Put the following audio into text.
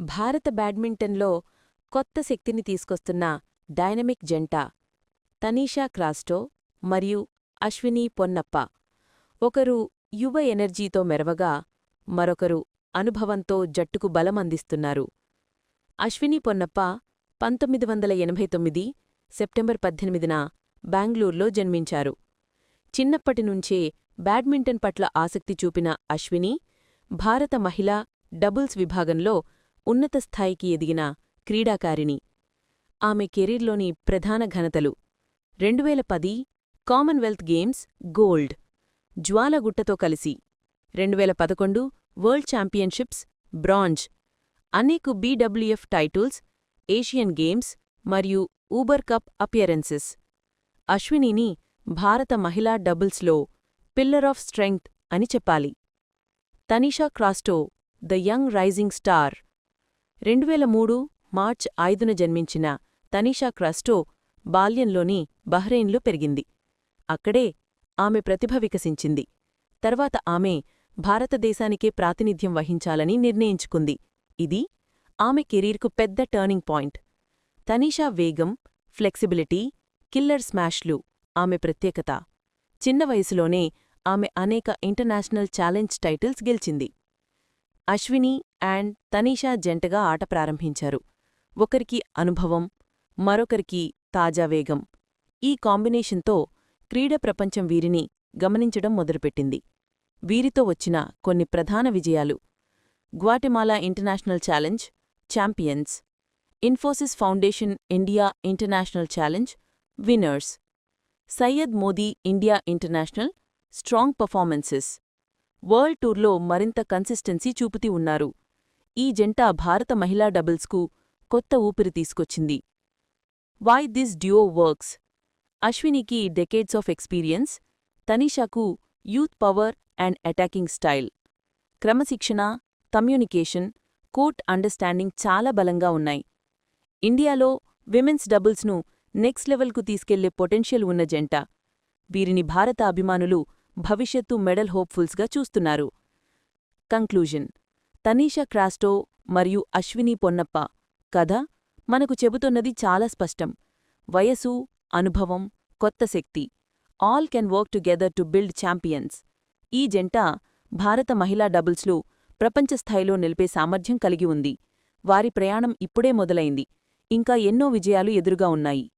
భారత బ్యాడ్మింటన్లో కొత్త శక్తిని తీసుకొస్తున్న డైనమిక్ జంట తనీషా క్రాస్టో మరియు అశ్వినీ పొన్నప్ప. ఒకరు యువ ఎనర్జీతో మెరవగా మరొకరు అనుభవంతో జట్టుకు బలం అందిస్తున్నారు. అశ్వినీ పొన్నప్ప పంతొమ్మిది వందల ఎనభై తొమ్మిది సెప్టెంబర్ పద్దెనిమిదిన బెంగళూరులో జన్మించారు. చిన్నప్పటినుంచే బ్యాడ్మింటన్ పట్ల ఆసక్తి చూపిన అశ్విని భారత మహిళా డబుల్స్ విభాగంలో ఉన్నత స్థాయికి ఎదిగిన క్రీడాకారిణి. ఆమె కెరీర్లోని ప్రధాన ఘనతలు రెండువేల పది కామన్వెల్త్ గేమ్స్ గోల్డ్ జ్వాలగుట్టతో కలిసి రెండువేల పదకొండు వరల్డ్ ఛాంపియన్షిప్స్ బ్రాంజ్ అనేక బీడబ్ల్యూఎఫ్ టైటిల్స్ ఏషియన్ గేమ్స్ మరియు ఊబర్ కప్ అపియరెన్సెస్. అశ్వినిని భారత మహిళా డబుల్స్లో పిల్లర్ ఆఫ్ స్ట్రెంగ్త్ అని చెప్పాలి. Tanisha Crasto the young rising star. రెండువేల మూడు మార్చ్ ఐదున జన్మించిన తనీషా క్రాస్టో బాల్యంలోని బహ్రెయిన్లో పెరిగింది. అక్కడే ఆమె ప్రతిభ వికసించింది. తర్వాత ఆమె భారతదేశానికే ప్రాతినిధ్యం వహించాలని నిర్ణయించుకుంది. ఇది ఆమె కెరీర్కు పెద్ద టర్నింగ్ పాయింట్. తనీషా వేగం ఫ్లెక్సిబిలిటీ కిల్లర్ స్మాష్లు ఆమె ప్రత్యేకత. చిన్న వయసులోనే ఆమె అనేక ఇంటర్నేషనల్ ఛాలెంజ్ టైటిల్స్ గెలిచింది. అశ్విని అండ్ తనీషా జంటగా ఆట ప్రారంభించారు. ఒకరికి అనుభవం మరొకరికి తాజా వేగం. ఈ కాంబినేషన్తో క్రీడ ప్రపంచం వీరిని గమనించడం మొదలుపెట్టింది. వీరితో వచ్చిన కొన్ని ప్రధాన విజయాలు. Guatemala international challenge champions. Infosys foundation India international challenge winners. Syed Modi India international strong performances. World టూర్లో మరింత కన్సిస్టెన్సీ చూపుతూ ఉన్నారు. ఈ జంట భారత మహిళా డబుల్స్కు కొత్త ఊపిరి తీసుకొచ్చింది. వై దిస్ డ్యూఓ వర్క్స్ అశ్వినికి decades of experience తనీషాకు youth power and attacking style క్రమశిక్షణ కమ్యూనికేషన్ కోర్ట్ అండర్స్టాండింగ్ చాలా బలంగా ఉన్నాయి. ఇండియాలో విమెన్స్ డబుల్స్ను నెక్స్ట్ లెవెల్కు తీసుకెళ్ళే పొటెన్షియల్ ఉన్న జంట. వీరిని భారత అభిమానులు భవిష్యత్తు మెడల్ హోప్ఫుల్స్గా చూస్తున్నారు. కంక్లూజన్. తనీషా క్రాస్టో మరియు అశ్విని పొన్నప్ప కథ మనకు చెబుతున్నది చాలా స్పష్టం. వయసు అనుభవం కొత్త శక్తి. All can work together to build champions. ఈ జంట భారత మహిళా డబుల్స్లో ప్రపంచస్థాయిలో నిలిపే సామర్థ్యం కలిగి ఉంది. వారి ప్రయాణం ఇప్పుడే మొదలైంది. ఇంకా ఎన్నో విజయాలు ఎదురుగా ఉన్నాయి.